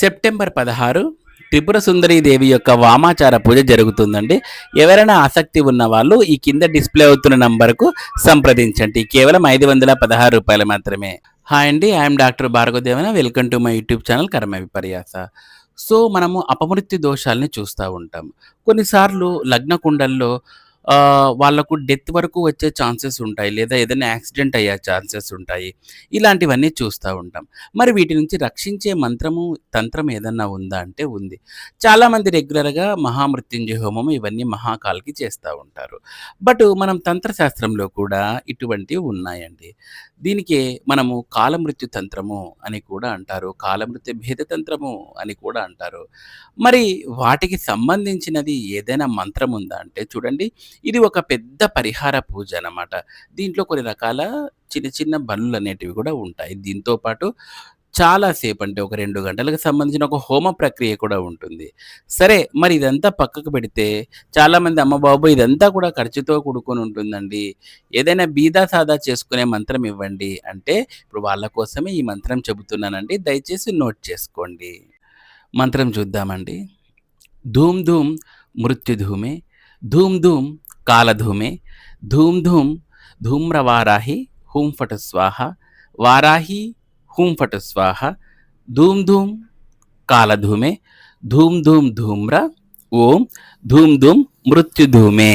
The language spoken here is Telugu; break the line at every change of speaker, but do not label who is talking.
సెప్టెంబర్ పదహారు త్రిపుర సుందరి దేవి యొక్క వామాచార పూజ జరుగుతుందండి. ఎవరైనా ఆసక్తి ఉన్న వాళ్ళు ఈ కింద డిస్ప్లే అవుతున్న నంబర్కు సంప్రదించండి. కేవలం ఐదు వందల పదహారు రూపాయలు మాత్రమే. హాయ్ అండి I'm doctor Bhargavadevana. Welcome to my YouTube channel Karma Viparyasa. So మనము అపమృత్యు దోషాలని చూస్తూ ఉంటాం. కొన్నిసార్లు లగ్న కుండల్లో వాళ్ళకు వాళ్ళకు డెత్ వరకు వచ్చే ఛాన్సెస్ ఉంటాయి లేదా ఏదైనా యాక్సిడెంట్ అయ్యే ఛాన్సెస్ ఉంటాయి. ఇలాంటివన్నీ చూస్తూ ఉంటాం. మరి వీటి నుంచి రక్షించే మంత్రము తంత్రం ఏదన్నా ఉందా అంటే ఉంది. చాలామంది రెగ్యులర్గా మహామృత్యుంజయ హోమం ఇవన్నీ మహాకాల్కి చేస్తూ ఉంటారు. బట్ మనం తంత్రశాస్త్రంలో కూడా ఇటువంటివి ఉన్నాయండి. దీనికే మనము కాలమృత్యు తంత్రము అని కూడా అంటారు కాలమృత్యు భేద తంత్రము అని కూడా అంటారు. మరి వాటికి సంబంధించినది ఏదైనా మంత్రం ఉందా అంటే చూడండి ఇది ఒక పెద్ద పరిహార పూజ అన్నమాట. దీంట్లో కొన్ని రకాల చిన్న చిన్న బనులు అనేటివి కూడా ఉంటాయి. దీంతో పాటు చాలా సేపు అంటే ఒక రెండు గంటలకు సంబంధించిన ఒక హోమ ప్రక్రియ కూడా ఉంటుంది. సరే మరి ఇదంతా పక్కకు పెడితే చాలామంది అమ్మ బాబు ఇదంతా కూడా ఖర్చుతో కూడుకొని ఉంటుందండి. ఏదైనా బీదా సాదా చేసుకునే మంత్రం ఇవ్వండి అంటే ఇప్పుడు వాళ్ళ కోసమే ఈ మంత్రం చెబుతున్నానండి. దయచేసి నోట్ చేసుకోండి. మంత్రం చూద్దామండి. ధూమ్ ధూమ్ మృత్యుధూమే. ధూమ్ ధూమ్ కాలధూమే ధూమ్ ధూమ్ ధూమ్రవారాహి హూం ఫట స్వాహ వారాహి హూం ఫట స్వాహ ధూమ్ ధూమ్ కాలధూమే ధూమ్ ధూమ్ ధూమ్ర ఓం ధూమ్ ధూమ్ మృత్యుధూమే